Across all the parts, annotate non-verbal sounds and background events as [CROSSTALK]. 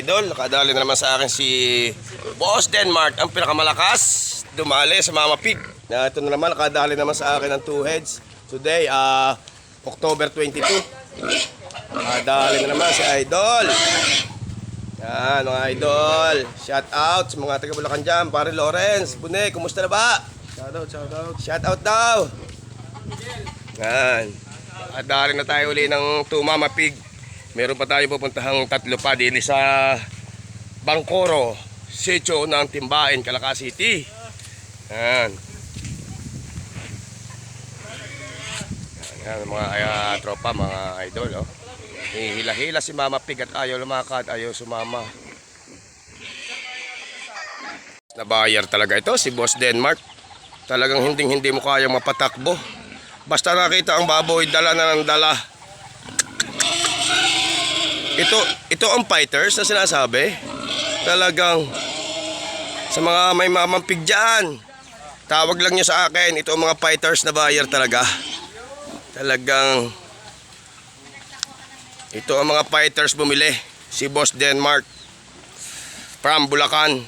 idol. Nakadali na naman sa akin si Boss Denmark, ang pinakamalakas. Dumali sa Mama Pig. Na ito na naman, nakadali naman sa akin ng two heads. Today, ah, October 22. Nakadali na naman si Idol. Yan, mga idol. Shout out sa mga taga Bulacan dyan. Pare Lawrence, Bune, kumusta na ba? Shout out, shout out. Shout out daw. Yan. At dali na tayo uli ng Tumama Pig. Meron pa tayo pupuntahang tatlo pa din sa Bangkoro, Sitio ng Timbain, Calaca City. Yan. Yan, yan mga ah, tropa, mga idol. Oh. Hihila-hila si Mama Pig at ayaw lumakad, ayaw sumama. Nabayar talaga ito, si Boss Denmark. Talagang hindi hindi mo kayang mapatakbo. Basta nakita ang baboy, dala na ng dala. Ito, ito ang fighters na sinasabi. Talagang sa mga may mamampig dyan. Tawag lang nyo sa akin. Ito ang mga fighters na buyer talaga. Talagang ito ang mga fighters bumili. Si Boss Denmark from Bulacan.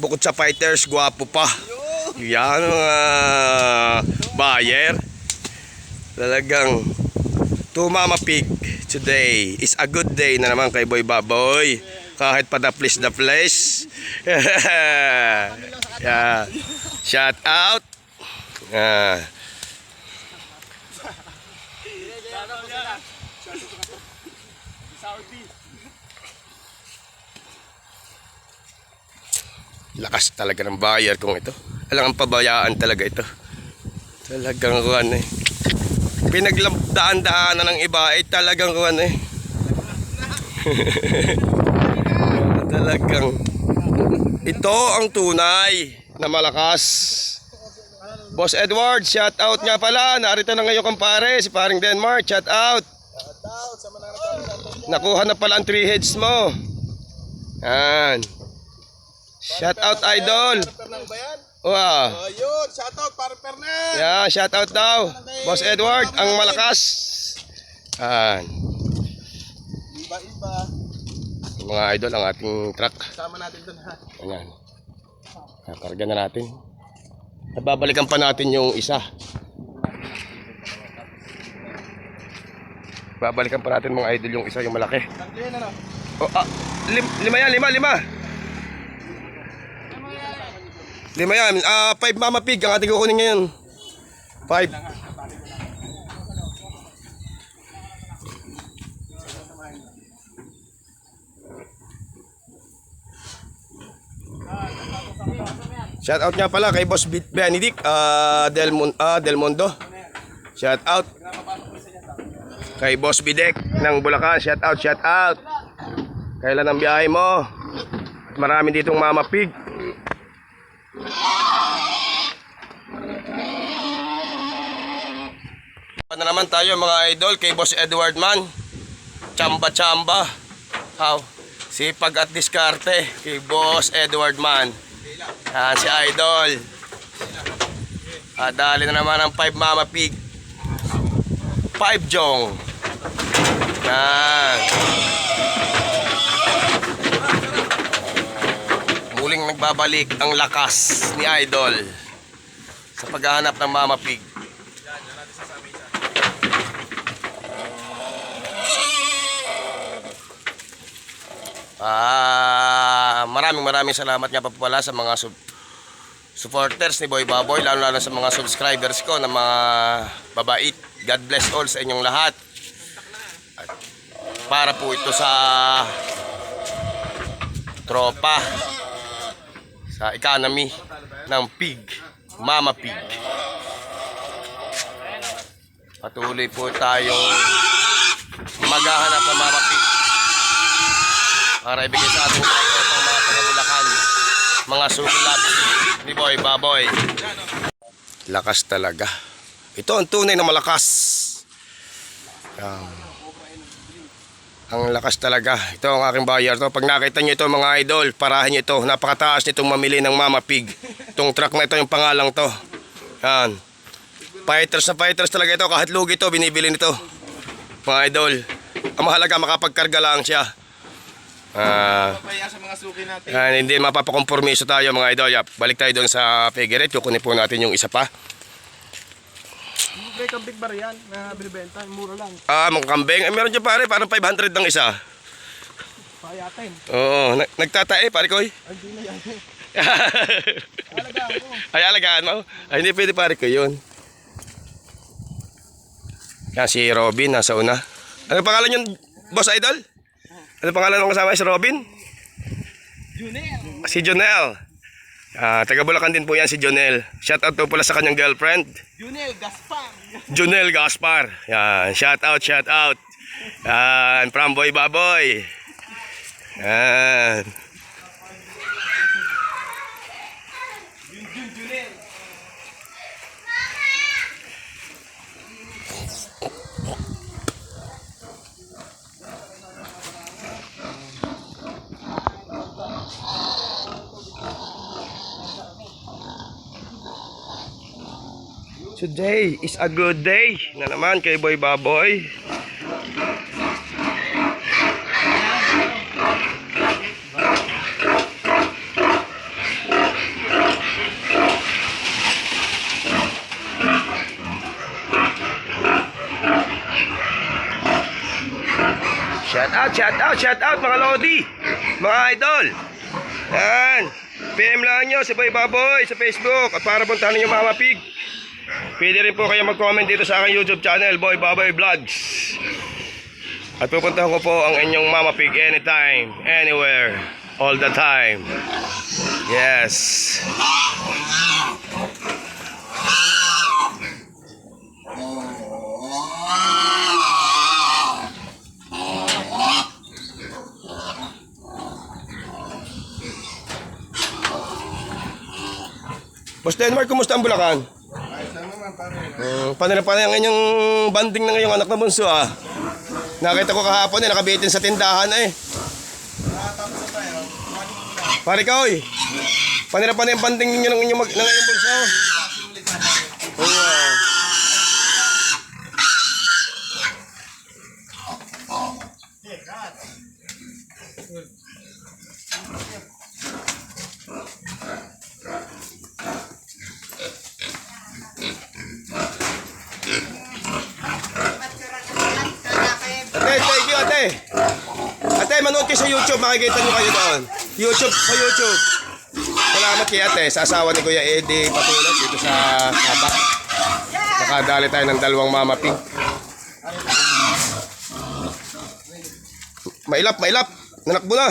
Bukod sa fighters, gwapo pa. Yan mga buyer. Talagang tumama pig today is a good day na naman kay Boy Baboy. Kahit pa daplis [LAUGHS] daplis. yeah. Shout out. Ah. Lakas talaga ng buyer kung ito. Alam ang pabayaan talaga ito. Talagang kuwan eh. Pinaglabdaan-daanan ng iba ay talagang kuwan eh. [LAUGHS] talagang ito ang tunay na malakas. Boss Edward, shout out nga pala. Narito na ngayon kang pare, si paring Denmark, shout out. Nakuha na pala ang 3 heads mo. Yan. Shout out idol. Wow. Oh, yun. Shout out para Pernang. Yeah, shout out daw. Boss Edward, ang malakas. Yan. Iba-iba. Mga idol, ang ating truck. Sama natin dun ha. Ayan. Kakarga na natin. At babalikan pa natin yung isa. Babalikan pa natin mga idol yung isa, yung malaki. Tatlo yan ano? Oh, ah, lim, lima yan, lima, lima. Lima yan. Ah, five mama pig ang ating kukunin ngayon. Five. Shout out nga pala kay Boss Benedict ah, Del, Mon ah, Del Mondo. Shout out. Kay Boss Bidek ng Bulacan. Shout out, shout out. Kailan ang biyahe mo? Marami ditong mama pig. Ano naman tayo mga idol kay Boss Edward Man. Chamba chamba. How? Sipag at diskarte kay Boss Edward Man. Yan si Idol. At dali na naman ang 5 mama pig. 5 jong. Yan. Muling nagbabalik ang lakas ni Idol sa paghahanap ng Mama Pig. Ah, maraming maraming salamat nga pa pala sa mga sub supporters ni Boy Baboy, lalo lalo sa mga subscribers ko na mga babait. God bless all sa inyong lahat. At para po ito sa tropa sa economy ng pig, mama pig. Patuloy po tayong maghahanap ng mama pig para ibigay sa ating mga mga taga-Bulacan, mga sukulap ni Boy Baboy. Lakas talaga. Ito ang tunay na malakas. Um, ang lakas talaga. Ito ang aking bayar to. Pag nakita nyo ito mga idol, parahan nyo ito. Napakataas nitong mamili ng Mama Pig. Itong truck na ito, yung pangalang to. Yan. Fighters na fighters talaga ito. Kahit lugi ito, binibili nito. Mga idol. Ang mahalaga, makapagkarga lang siya. Ah, Papaya sa mga suki natin. yan, hindi mapapakompromiso tayo mga idol. Yap, balik tayo doon sa Figueres. Kukunin po natin yung isa pa. Break ang big bar yan na binibenta. Mura lang. Ah, mga kambing. Eh, meron dyan pare, parang 500 ng isa. Payatin. Oo, nag- nagtatae pare ko. Ay, di na yan. Alagaan [LAUGHS] ko. Ay, alagaan mo. Ay, hindi pwede pare ko yun. Yan, si Robin, nasa una. Ano pangalan yun, boss idol? Ano pangalan ng kasama si Robin? Junel. Si Jonel. Ah, taga Bulacan din po yan si Jonel. Shout out po pala sa kanyang girlfriend, Junel Gaspar. Jonel Gaspar. Yan, shout out, shout out. Yan, from Boy Baboy. Yan. Today is a good day na naman kay Boy Baboy. Shout out, shout out, shout out mga Lodi, mga idol. Yan. PM lang nyo si Boy Baboy sa Facebook at para puntahan ninyo Mama Pig. Pwede rin po kayo mag-comment dito sa aking YouTube channel, Boy Baboy Vlogs. At pupuntahan ko po ang inyong Mama Pig anytime, anywhere, all the time. Yes. Boss Denmark, kumusta ang Bulacan? Pare. Hmm, paano na paano ang inyong banding ng iyong anak na bunso ah? Nakita ko kahapon eh, nakabitin sa tindahan eh. Pare ka oy. Paano na paano yung banding ninyo ng inyong, mag- ng iyong bunso? Oo. ah. Ate, thank you ate. Ate, manood kayo sa YouTube, makikita nyo kayo doon. YouTube, sa YouTube. Salamat kay ate, sa asawa ni Kuya Eddie Patulog dito sa Kabak. Nakadali tayo ng dalawang mama pig. Mailap, mailap. Nanakbo na.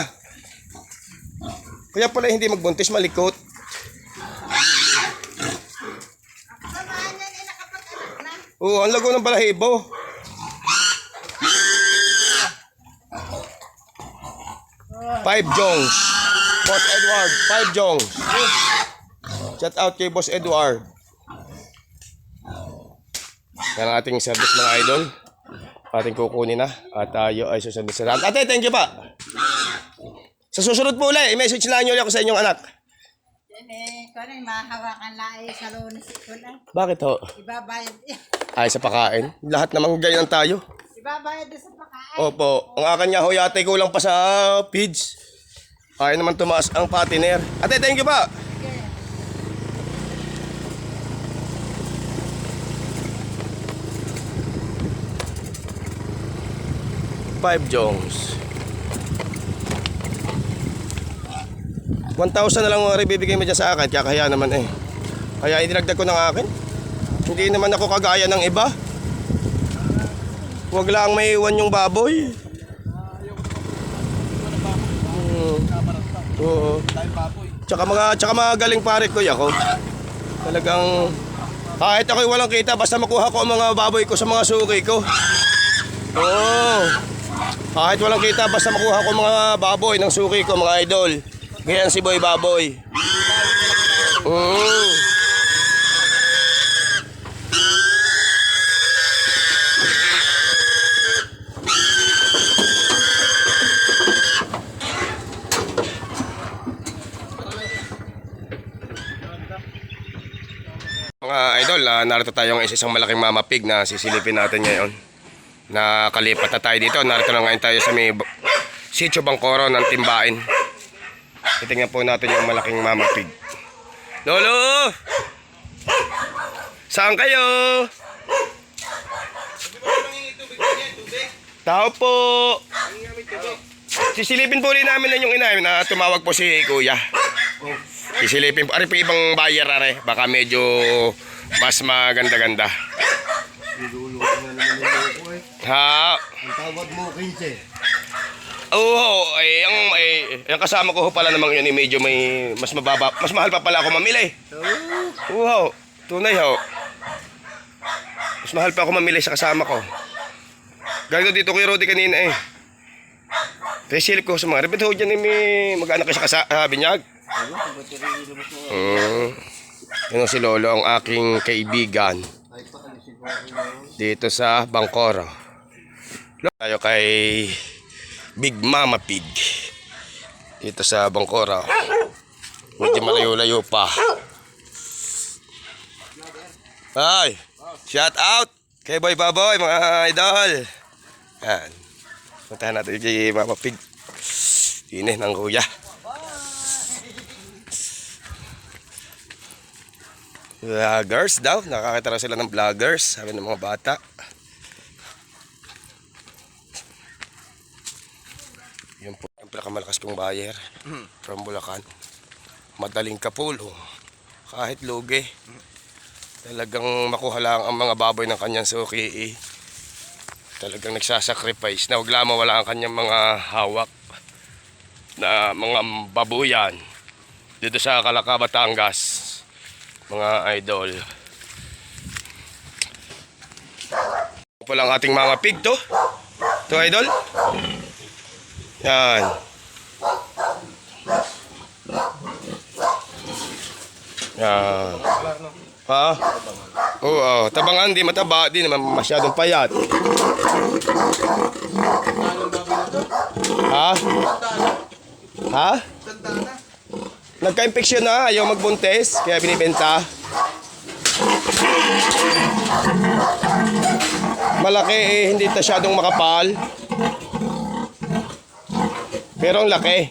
Kaya pala hindi magbuntis, malikot. Oo, ang lago ng balahibo. Five Jongs. Boss Edward, Five Jongs. Shout out kay Boss Edward. Yan ang ating service mga idol. Ating kukunin na. At tayo ay susunod sa lahat. Ate, thank you pa. Sa susunod po ulit, i-message lang nyo ulit ako sa inyong anak. Eh, kung mahawakan lang eh, sa lunes. Kung ano, Bakit ho? ibabayad. Ay, sa pakain. Lahat naman ganyan tayo. Ibabayad doon sa pakain. Opo. Ang akin nga ho, yate kulang pa sa feeds. Kaya naman tumaas ang patiner. Ate, thank you pa. Five Jongs. 1,000 na lang mga bibigay mo dyan sa akin. Kaya kaya naman eh. Kaya idinagdag ko ng akin. Hindi naman ako kagaya ng iba. Huwag lang may iwan yung baboy. Mm. Oo. Baboy. Tsaka mga tsaka magaling pare ko ako. Talagang kahit ako'y walang kita basta makuha ko ang mga baboy ko sa mga suki ko. Oo. Kahit walang kita basta makuha ko ang mga baboy ng suki ko mga idol. Ganyan si Boy Baboy. Mm. Mga ah, narito tayo ng isang malaking mama pig na sisilipin natin ngayon. Nakalipat na tayo dito. Narito na ngayon tayo sa may Sitio Bangkoro ng Timbain. Titingnan po natin yung malaking mama pig. Lolo! Saan kayo? Tao po! Sisilipin po rin namin lang yung ina na tumawag po si kuya. Sisilipin po. Ari po ibang buyer are. Baka medyo mas maganda-ganda. Ha? Ang tawag mo, 15. Oo, ay ang ay yung kasama ko pala namang yun eh, medyo may mas mababa, mas mahal pa pala ako mamili. Oo, tunay ho. Mas mahal pa ako mamili sa kasama ko. Galing dito kay Rodi kanina eh. Silip ko sa mga ribet ho dyan eh, may mag-anak kayo sa kasa, ah, binyag. Mm. Yun si Lolo, ang aking kaibigan. Dito sa Bangkoro. Tayo kay Big Mama Pig. Dito sa Bangkora. Medyo malayo-layo pa. Ay! Shout out! Kay Boy Baboy, mga idol! Yan. Puntahan natin kay Mama Pig. Tinih ng kuya. Vloggers daw. Nakakita raw sila ng vloggers. Sabi ng mga bata. Yun po. Yung pinakamalakas kong buyer from Bulacan. Madaling kapulo. Kahit lugi. Talagang makuha lang ang mga baboy ng kanyang suki. eh. Talagang nagsasacrifice na huwag lamang wala ang kanyang mga hawak na mga babuyan dito sa Calaca, Batangas mga idol Ito lang ating mga pig to to idol yan. Yan. Ha? Oo, oh, tabangan di mataba, di naman masyadong payat. Ha? Ha? Nagka-infeksyon na, ayaw magbuntes, kaya binibenta. Malaki eh, hindi masyadong makapal. Pero ang laki.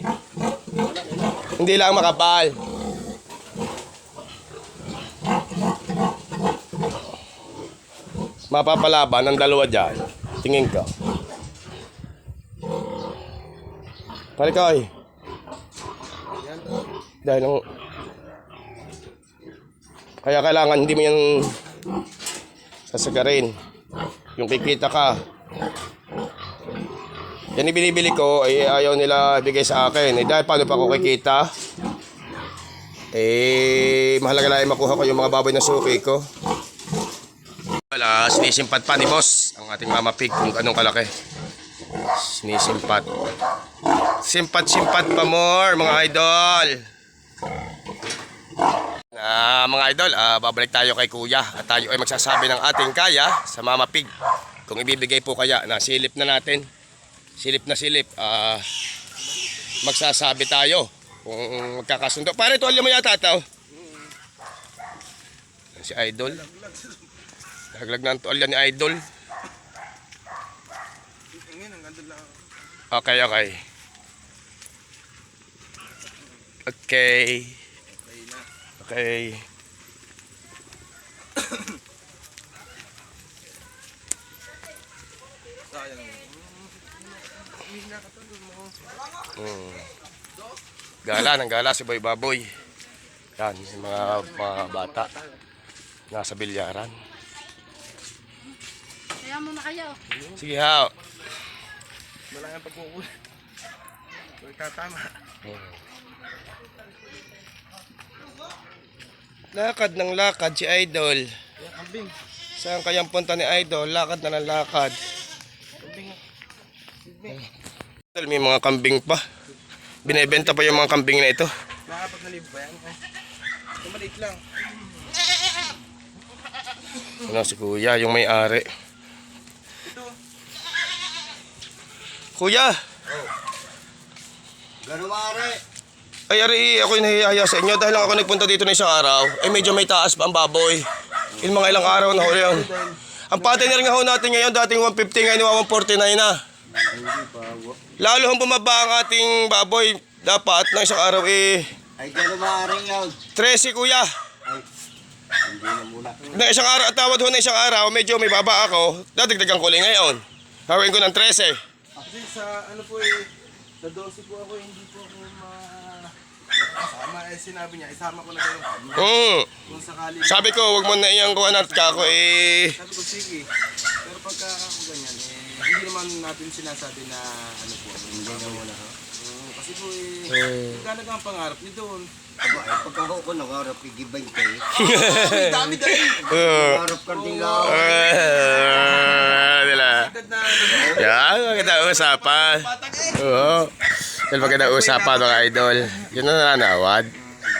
Hindi lang makapal. Mapapalaban ang dalawa dyan. Tingin ko. Palikoy. Dahil ang... Kaya kailangan hindi mo yan sasagarin. Yung kikita ka. Yan yung binibili ko, ay ayaw nila bigay sa akin. Eh, dahil paano pa ako kikita? Eh, mahalaga lang makuha ko yung mga baboy na suki ko. Wala, sinisimpat pa ni boss ang ating mama pig kung anong kalaki. Sinisimpat. Simpat-simpat pa more, mga idol. Ah, mga idol, ah, babalik tayo kay kuya at tayo ay magsasabi ng ating kaya sa mama pig. Kung ibibigay po kaya na silip na natin. Silip na silip. Ah, magsasabi tayo kung magkakasundo. Pare, tuwalya mo yata ito. Si idol. Naglag na ang tuwalya ni idol. Okay, okay. Okay. Okay. Mm. Gala, ng gala si Boy Baboy. Yan, yung mga, mga bata. Nasa bilyaran. Kaya mo na kayo. Sige ha. Wala yung pagkukulit. Tatama. Lakad ng lakad si Idol. Kambing. Saan kayang punta ni Idol? Lakad na ng lakad. Kambing. Idol, May mga kambing pa. Binebenta pa yung mga kambing na ito. Nakapag nalive ba yan? Eh. Maliit lang. Ano si Kuya, yung may-ari. Kuya! Gano'n maaari? Ay, ari, ako yung nahihiya sa inyo dahil lang ako nagpunta dito na isang araw. Eh, medyo may taas pa ang baboy. Yung mga ilang araw na ho yun. Ang partner nga ho natin ngayon, dating 150 ngayon 149 na. Hindi pa. lalo hong bumaba ang ating baboy. Dapat na isang araw eh, Ay, gano'n maaaring yun. 13 kuya. Ay, hindi na muna. Na isang araw, at tawad ho na isang araw, medyo may baba ako, dadagdagan ko ulit ngayon. Gawin ko ng 13. Actually, sa ano po eh, sa 12 po ako, hindi po ako ma... Kasama eh, sinabi niya, isama ko na kayo. Hmm. Kung sakali, Sabi ko, wag mo na iyang kuha at kako eh. sabi ko, sige. Pero pagka ako ganyan, eh, hindi naman natin sinasabi na ano po, hindi na muna. Mm, kasi po eh, gano'n ang pangarap ni doon. Aba, ay, pagka ako ko nangarap, igibay kayo. Ay, dami dahil! Nangarap ka din lang. Agad na ano, Yan, maganda usapan. eh! Oo. Yan maganda usapan mga idol. Yun na nananawad.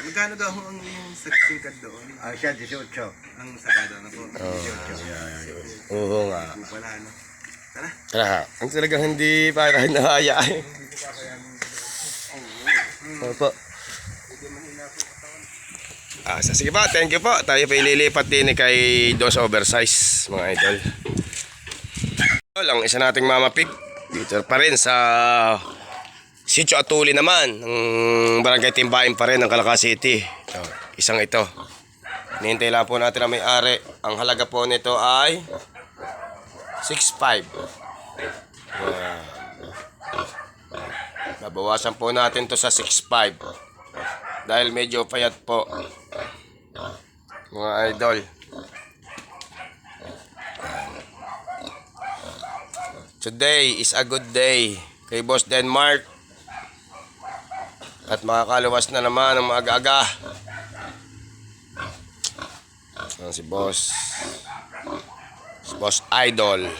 Magkano daw ang singkad doon? Ah, siya, 18. Ang sagada na po. Oo nga. Hindi pala ano. Tara ha. Ang talagang hindi para [LAUGHS] nahaya. Opo. Ah, sa sige po, thank you po. Tayo pa ililipat din kay Dos Oversize, mga idol. Idol, Ang isa nating Mama Pig, dito pa rin sa Sitio Atuli naman, ng Barangay Timbain pa rin ng Calaca City. Ito, isang ito. Nihintay lang po natin ang may-ari. Ang halaga po nito ay 6.5. Yan. Babawasan po natin to sa 6.5. Dahil medyo payat po. Mga idol. Today is a good day kay Boss Denmark. At makakaluwas na naman ang maaga-aga. Yan si Boss. Si Boss Idol.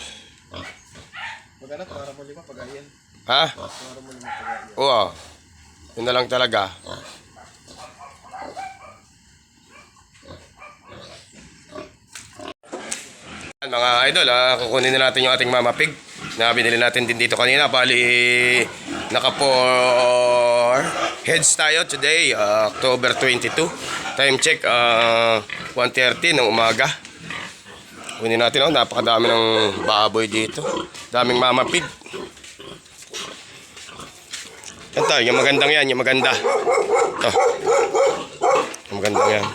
Magkano, para mo lima pag-ayan. Ha? Para mo lima pag-ayan. Oo. Yun na lang talaga. Mga idol, ah, kukunin na natin yung ating mama pig na binili natin din dito kanina. Bali, naka for heads tayo today, ah, October 22. Time check, ah, 1.30 ng umaga. Kunin natin, oh, napakadami ng baboy dito. Daming mama pig. Ito, yung magandang yan, yung maganda. Ito. Yung magandang yan.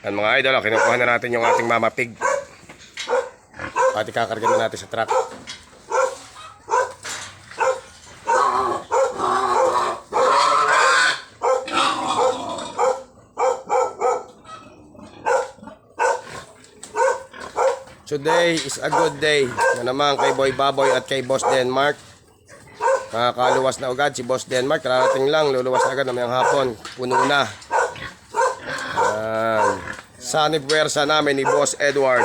Yan mga idol, oh, kinukuha na natin yung ating mama pig. At ikakarga na natin sa truck. Today is a good day na naman kay Boy Baboy at kay Boss Denmark. Nakakaluwas na agad si Boss Denmark. Kararating lang, luluwas na agad namayang hapon. Puno na. Sunny Puwersa namin ni Boss Edward.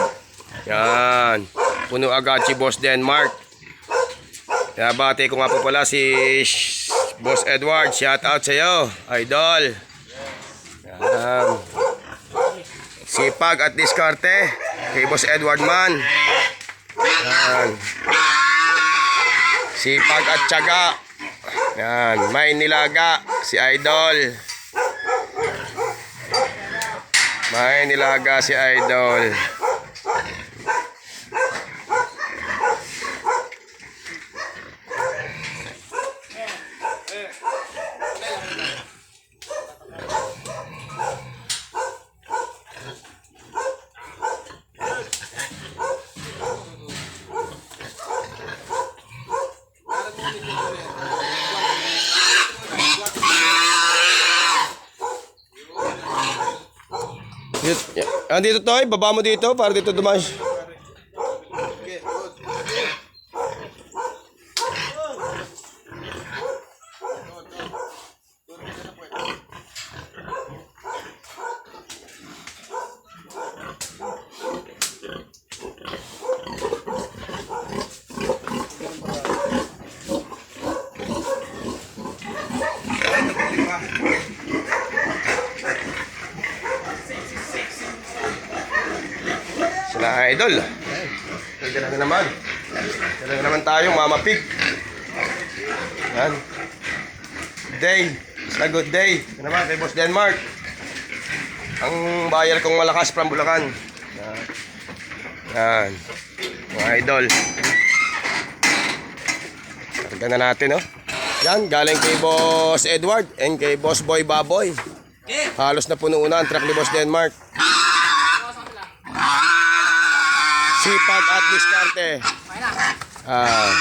Yan. Puno agad si Boss Denmark. Kaya bati ko nga po pala si Boss Edward. Shout out sa iyo, idol. Yan. Sipag at diskarte kay Boss Edward Man. Yan. Sipag at tiyaga. Yan. May nilaga si Idol. May nilaga si Idol. Dito, andito to, eh. baba mo dito para dito dumas. Sila idol. Pwede na naman. Pwede na naman tayo, Mama Pig. Yan. Day. It's a good day. Ito naman kay Boss Denmark. Ang buyer kong malakas from Bulacan. Yan. Yan. Mga idol. Karga na natin, oh. Yan, galing kay Boss Edward and kay Boss Boy Baboy. Halos na puno na ang truck ni Boss Denmark. Sipag at diskarte. Ah.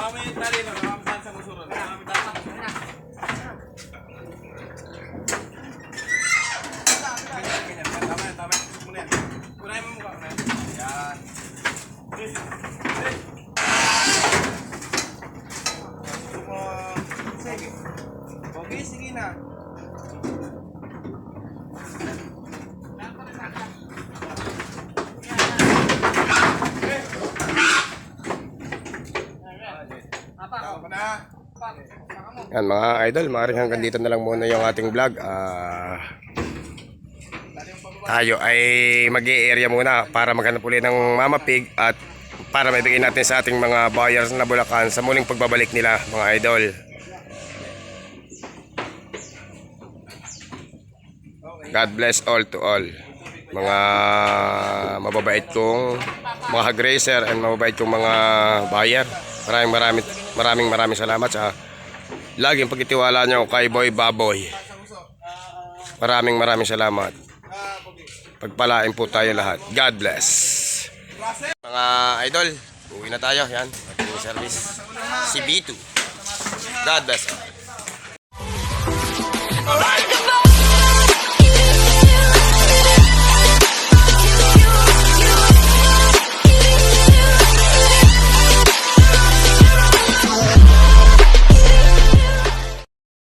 Mami, tali na. Mami, sa musuron. Mami, tali sa musuron. Ganyan, ganyan. Tama yan, tama yan. Muna yan. Unahin mo mukha. unahin. Yan. Sige. Okay, sige na. Yan mga idol, maaaring hanggang dito na lang muna yung ating vlog. Ah, tayo ay mag area muna para maghanap ulit ng Mama Pig at para maibigay natin sa ating mga buyers na Bulacan sa muling pagbabalik nila mga idol. God bless all to all. Mga mababait kong mga gracer and mababait kong mga buyer. Maraming maraming maraming maraming salamat sa laging pagtitiwala niyo kay Boy Baboy. Maraming maraming salamat. Pagpalain po tayo lahat. God bless. Mga idol, uwi na tayo. Yan, ating service. Si B2. God bless. Alright!